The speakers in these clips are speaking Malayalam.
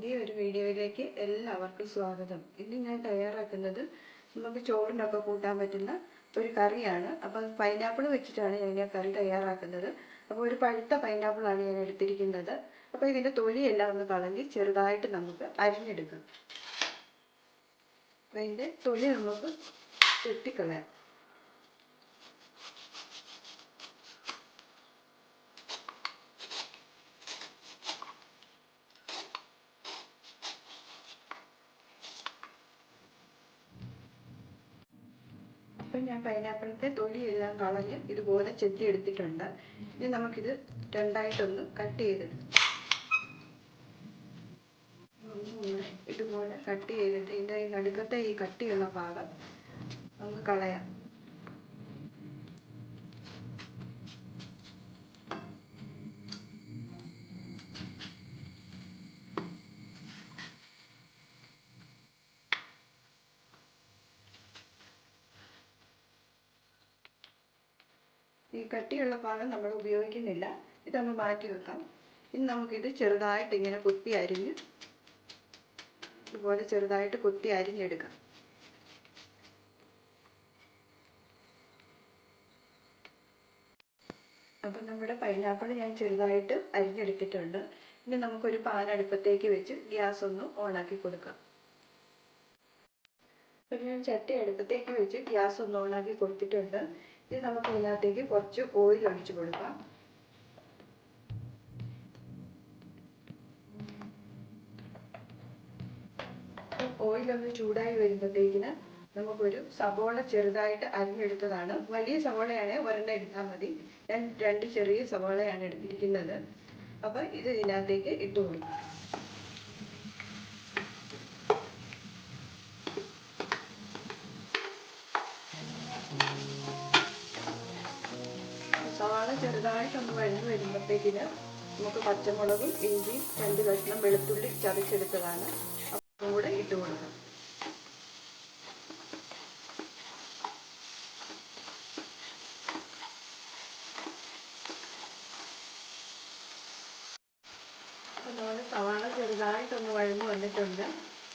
പുതിയൊരു വീഡിയോയിലേക്ക് എല്ലാവർക്കും സ്വാഗതം. ഇന്ന് ഞാൻ തയ്യാറാക്കുന്നത് നമുക്ക് ചോറിനൊക്കെ കൂട്ടാൻ പറ്റുന്ന ഒരു കറിയാണ്. അപ്പം പൈനാപ്പിൾ വെച്ചിട്ടാണ് ഞാൻ ഈ കറി തയ്യാറാക്കുന്നത്. അപ്പോൾ ഒരു പഴുത്ത പൈനാപ്പിളാണ് ഞാൻ എടുത്തിരിക്കുന്നത്. അപ്പോൾ ഇതിന്റെ തൊലിയെല്ലാം ഒന്ന് കളഞ്ഞ് ചെറുതായിട്ട് നമുക്ക് അരിഞ്ഞെടുക്കാം. അപ്പോൾ ഇതിന്റെ തൊലി നമുക്ക് വെട്ടിക്കളയാം. ഇപ്പം ഞാൻ പൈനാപ്പിളിന്റെ തൊലിയെല്ലാം കളഞ്ഞ് ഇതുപോലെ ചെത്തി എടുത്തിട്ടുണ്ട്. ഇനി നമുക്കിത് രണ്ടായിട്ടൊന്ന് കട്ട് ചെയ്ത് ഇതുപോലെ കട്ട് ചെയ്തിട്ട് ഇതിന്റെ നടുക്കത്തെ ഈ കട്ടിയുള്ള ഭാഗം നമുക്ക് കളയാം. ഈ കട്ടിയുള്ള ഭാഗം നമ്മൾ ഉപയോഗിക്കുന്നില്ല. ഇത് നമ്മൾ മാറ്റി വെക്കാം. ഇനി നമുക്കിത് ചെറുതായിട്ട് ഇങ്ങനെ കുത്തി അരിഞ്ഞ് ഇതുപോലെ ചെറുതായിട്ട് കുത്തി അരിഞ്ഞെടുക്കാം. അപ്പം നമ്മുടെ പൈനാപ്പിൾ ഞാൻ ചെറുതായിട്ട് അരിഞ്ഞെടുത്തിട്ടുണ്ട്. ഇനി നമുക്കൊരു പാനടുപ്പത്തേക്ക് വെച്ച് ഗ്യാസ് ഒന്ന് ഓണാക്കി കൊടുക്കാം. അപ്പം ഞാൻ ചട്ടി അടുപ്പത്തേക്ക് വെച്ച് ഗ്യാസ് ഒന്ന് ഓണാക്കി കൊടുത്തിട്ടുണ്ട്. ഇനി നമുക്ക് ഇതിനകത്തേക്ക് കുറച്ച് ഓയിൽ ഒഴിച്ചു കൊടുക്കാം. ഓയിലൊന്ന് ചൂടായി വരുമ്പോഴത്തേക്കിന് നമുക്കൊരു സവോള ചെറുതായിട്ട് അരിഞ്ഞെടുത്തതാണ്. വലിയ സവോളയാണ് ഒരെണ്ണം എടുത്താൽ മതി. ഞാൻ രണ്ട് ചെറിയ സവോളയാണ് എടുത്തിരിക്കുന്നത്. അപ്പം ഇത് ഇതിനകത്തേക്ക് ഇട്ട് കൊടുക്കാം. ചെറുതായിട്ടൊന്ന് വഴന്ന് വരുമ്പോഴത്തേക്കിന് നമുക്ക് പച്ചമുളകും ഇഞ്ചിയും രണ്ട് കഷ്ണം വെളുത്തുള്ളി ചതച്ചെടുത്തതാണ്. അപ്പം കൂടെ ഇട്ട് കൊടുക്കാം. അതുപോലെ സവാള ചെറുതായിട്ടൊന്ന് വഴന്ന് വന്നിട്ടുണ്ട്.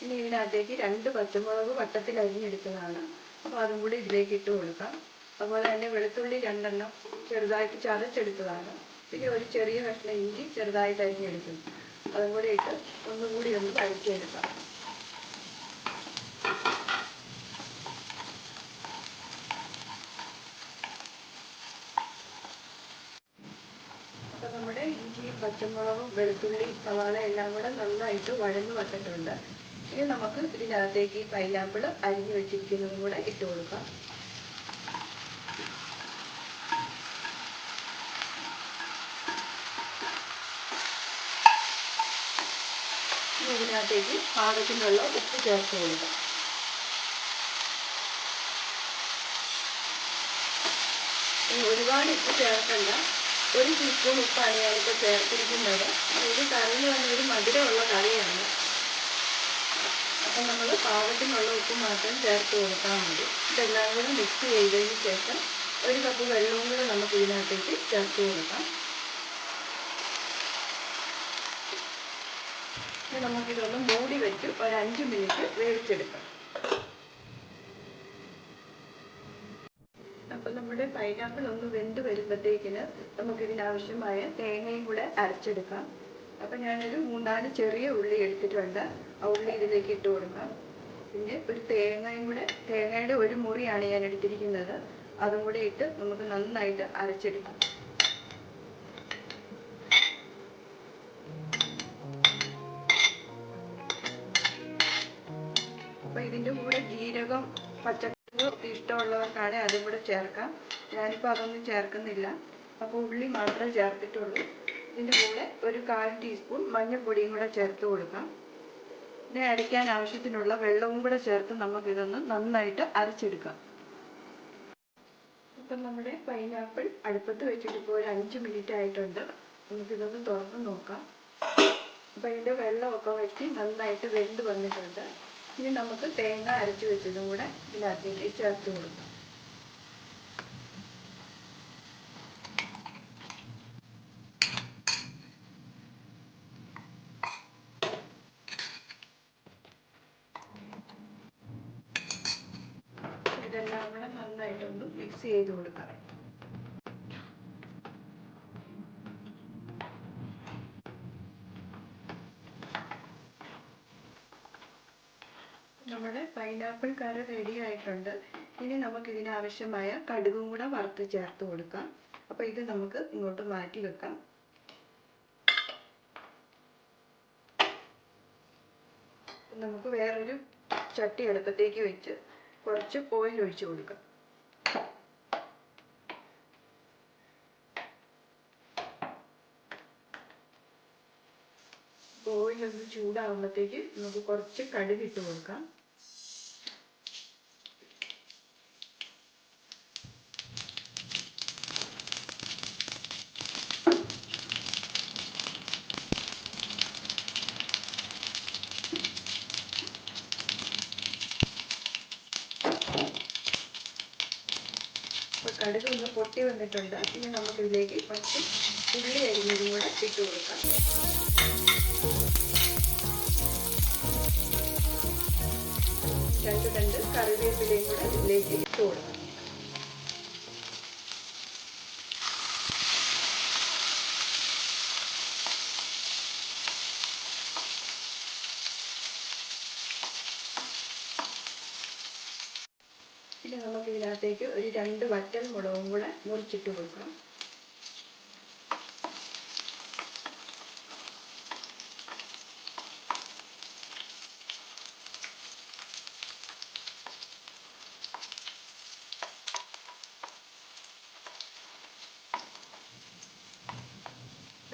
ഇനി ഇതിനകത്തേക്ക് രണ്ട് പച്ചമുളക് വട്ടത്തിൽ അരിഞ്ഞെടുത്തതാണ് അപ്പോൾ അതും കൂടി ഇതിലേക്ക് ഇട്ട് കൊടുക്കാം. അതുപോലെ തന്നെ വെളുത്തുള്ളി രണ്ടെണ്ണം ചെറുതായിട്ട് ചതച്ചെടുത്തതാണ്. പിന്നെ ഒരു ചെറിയ കഷ്ണം ഇഞ്ചി ചെറുതായിട്ട് അരിഞ്ഞെടുക്കും അതും കൂടി ഇട്ട് ഒന്നും കൂടി ഒന്ന് അപ്പോൾ നമ്മുടെ പച്ചമുളകും വെളുത്തുള്ളി സവാള എല്ലാം കൂടെ നന്നായിട്ട് വഴന്നു വന്നിട്ടുണ്ട്. ഇനി നമുക്ക് ഇതിനകത്തേക്ക് പൈനാപ്പിൾ അരിഞ്ഞു വെച്ചിരിക്കുന്നതും കൂടെ ഇട്ട് കൊടുക്കാം. ഇനി ഇതിനകത്തേക്ക് പാകത്തിനുള്ള ഉപ്പ് ചേർത്ത് കൊടുക്കാം. ഒരുപാട് ഉപ്പ് ചേർക്കണ്ട. ഒരു ടീസ്പൂൺ ഉപ്പാണ് ഞാനിപ്പോൾ ചേർത്തിരിക്കുന്നത്. ഇത് കറിയിൽ ഒരു മധുരമുള്ള കറിയാണ്. അപ്പം നമ്മൾ പാകത്തിനുള്ള ഉപ്പ് മാത്രം ചേർത്ത് കൊടുത്താൽ മതി. ഇതെല്ലാം കൂടി മിക്സ് ചെയ്തതിന് ശേഷം ഒരു കപ്പ് വെള്ളവും കൂടെ നമുക്ക് ഇതിനകത്തേക്ക് ചേർത്ത് കൊടുക്കാം. ഇനി നമുക്കിതൊന്ന് മൂടി വെച്ച് ഒരു അഞ്ച് മിനിറ്റ് വേവിച്ചെടുക്കാം. അപ്പം നമ്മുടെ പൈനാപ്പിൾ ഒന്ന് വെന്ത് വരുമ്പോഴത്തേക്കിന് നമുക്കിതിനാവശ്യമായ തേങ്ങയും കൂടെ അരച്ചെടുക്കാം. അപ്പം ഞാനൊരു മൂന്നാൽ ചെറിയ ഉള്ളി എടുത്തിട്ടുണ്ട്. ആ ഉള്ളി ഇതിലേക്ക് ഇട്ട് കൊടുക്കാം. പിന്നെ ഒരു തേങ്ങയും കൂടെ തേങ്ങയുടെ ഒരു മുറിയാണ് ഞാൻ എടുത്തിരിക്കുന്നത്. അതും കൂടെ ഇട്ട് നമുക്ക് നന്നായിട്ട് അരച്ചെടുക്കാം. അപ്പം ഇതിന്റെ കൂടെ ജീരകം പച്ചക്കറി ഇഷ്ടമുള്ളവർക്കാണ് അതും കൂടെ ചേർക്കാം. ഞാനിപ്പോൾ അതൊന്നും ചേർക്കുന്നില്ല. അപ്പോൾ ഉള്ളി മാത്രമേ ചേർത്തിട്ടുള്ളൂ. ഇതിന്റെ കൂടെ ഒരു കാൽ ടീസ്പൂൺ മഞ്ഞൾപ്പൊടിയും കൂടെ ചേർത്ത് കൊടുക്കാം. ഇതിനെ അരയ്ക്കാൻ ആവശ്യത്തിനുള്ള വെള്ളവും കൂടെ ചേർത്ത് നമുക്കിതൊന്ന് നന്നായിട്ട് അരച്ചെടുക്കാം. ഇപ്പം നമ്മുടെ പൈനാപ്പിൾ അടുപ്പത്ത് വെച്ചിട്ട് ഇപ്പോൾ ഒരു അഞ്ച് മിനിറ്റ് ആയിട്ടുണ്ട്. നമുക്കിതൊന്ന് തുറന്ന് നോക്കാം. അപ്പം ഇതിന്റെ വെള്ളമൊക്കെ വെച്ച് നന്നായിട്ട് വെന്ത് വന്നിട്ടുണ്ട്. ഇനി നമുക്ക് തേങ്ങ അരച്ചു വെച്ചതും കൂടെ ഇതിനകത്തേക്ക് ചേർത്ത് കൊടുക്കാം. ഇതെല്ലാം കൂടെ നന്നായിട്ടൊന്ന് മിക്സ് ചെയ്ത് കൊടുക്കാം. പൈനാപ്പിൾ കറി റെഡി ആയിട്ടുണ്ട്. ഇനി നമുക്ക് ഇതിനാവശ്യമായ കടുകും കൂടെ വറുത്ത് ചേർത്ത് കൊടുക്കാം. അപ്പോൾ ഇത് നമുക്ക് ഇങ്ങോട്ട് മാറ്റി വെക്കാം. നമുക്ക് വേറൊരു ചട്ടി എളുപ്പത്തേക്ക് വെച്ച് കുറച്ച് ഓയിൽ ഒഴിച്ച് കൊടുക്കാം. ഓയിൽ ഒന്ന് ചൂടാകുമ്പോഴത്തേക്ക് നമുക്ക് കുറച്ച് കടുക് ഇട്ട് കൊടുക്കാം. അപ്പോൾ കടുക് ഒന്ന് പൊട്ടി വന്നിട്ടുണ്ട്. ഇനി നമുക്ക് ഇതിലേക്ക് കുറച്ച് ഉള്ളി അരിഞ്ഞതും കൂടെ ഇട്ട് കൊടുക്കാം. രണ്ട് രണ്ട് കറിവേപ്പിലയും കൂടെ ഇതിലേക്ക് ഇട്ട് കൊടുക്കാം. ഇനി നമുക്ക് ഇതിനകത്തേക്ക് ഒരു രണ്ട് വറ്റൽ മുളകും കൂടെ മുറിച്ചിട്ട് കൊടുക്കണം.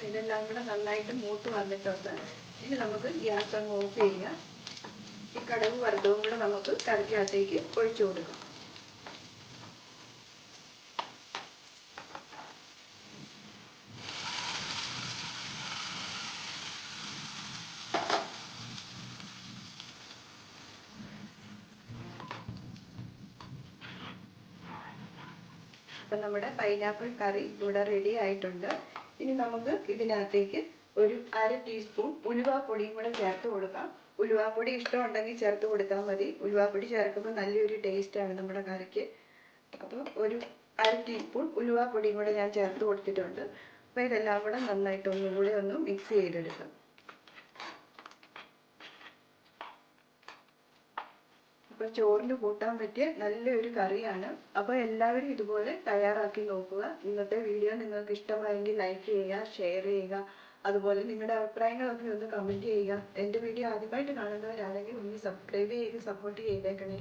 ഇതെല്ലാം കൂടെ നന്നായിട്ട് മൂത്ത് വന്നിട്ടുണ്ട്. ഇനി നമുക്ക് ഗ്യാസ് അങ്ങ് ഓഫ് ചെയ്യുക. ഈ കടവും വറുതവും കൂടെ നമുക്ക് കറിക്കകത്തേക്ക് ഒഴിച്ചു കൊടുക്കാം. അപ്പം നമ്മുടെ പൈനാപ്പിൾ കറി ഇവിടെ റെഡി ആയിട്ടുണ്ട്. ഇനി നമുക്ക് ഇതിനകത്തേക്ക് ഒരു അര ടീസ്പൂൺ ഉലുവാപ്പൊടിയും കൂടെ ചേർത്ത് കൊടുക്കാം. ഉലുവാപ്പൊടി ഇഷ്ടമുണ്ടെങ്കിൽ ചേർത്ത് കൊടുത്താൽ മതി. ഉലുവാപ്പൊടി ചേർക്കുമ്പോൾ നല്ലൊരു ടേസ്റ്റാണ് നമ്മുടെ കറിക്ക് അപ്പോൾ ഒരു അര ടീസ്പൂൺ ഉലുവാപ്പൊടിയും കൂടെ ഞാൻ ചേർത്ത് കൊടുത്തിട്ടുണ്ട്. അപ്പോൾ ഇതെല്ലാം കൂടെ നന്നായിട്ട് ഒന്നുകൂടെ ഒന്ന് മിക്സ് ചെയ്തെടുക്കാം. അപ്പോൾ ചോറിന് കൂട്ടാൻ പറ്റിയ നല്ലൊരു കറിയാണ്. അപ്പോൾ എല്ലാവരും ഇതുപോലെ തയ്യാറാക്കി നോക്കുക. ഇന്നത്തെ വീഡിയോ നിങ്ങൾക്ക് ഇഷ്ടമായെങ്കിൽ ലൈക്ക് ചെയ്യുക ഷെയർ ചെയ്യുക. അതുപോലെ നിങ്ങളുടെ അഭിപ്രായങ്ങളൊക്കെ ഒന്ന് കമന്റ് ചെയ്യുക. എന്റെ വീഡിയോ ആദ്യമായിട്ട് കാണുന്നവരാണെങ്കിൽ ഒന്ന് സബ്സ്ക്രൈബ് ചെയ്ത് സപ്പോർട്ട് ചെയ്തേക്കണേ.